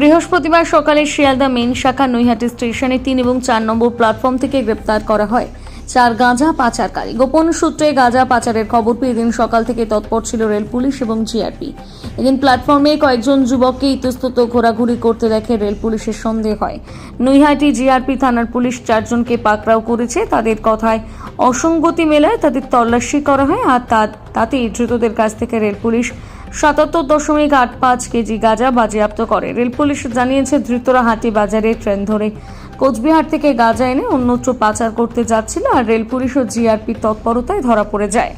বৃহস্পতিবার সকালে শিয়ালদা মেন শাখা নৈহাটি স্টেশনে তিন এবং চার নম্বর প্ল্যাটফর্ম থেকে গ্রেপ্তার করা হয়। চার গাঁজা পাচারকারী। গোপন সূত্রে গাঁজা পাচারের খবর পেয়ে এদিন সকাল থেকে তৎপর ছিল রেল পুলিশ এবং জিআরপি। এদিন প্ল্যাটফর্মে কয়েকজন যুবককে ইতস্তত ঘোরাঘুরি করতে দেখে রেল পুলিশের সন্দেহ হয়। নৈহাটি জিআরপি থানার পুলিশ চারজনকে পাকড়াও করেছে। তাদের কথায় অসঙ্গতি মেলায় তাদের তল্লাশি করা হয় আর তা- তাতেই ধৃতদের কাছ থেকে রেল পুলিশ সাতাত্তর দশমিক আট পাঁচ কেজি গাঁজা বাজেয়াপ্ত করে। রেল পুলিশ জানিয়েছে, ধৃতরা হাটি বাজারে ট্রেন ধরে কোচবিহার থেকে গাঁজা এনে অন্যত্র পাচার করতে যাচ্ছিল আর রেল পুলিশ ও জিআরপি তৎপরতায় ধরা পড়ে যায়।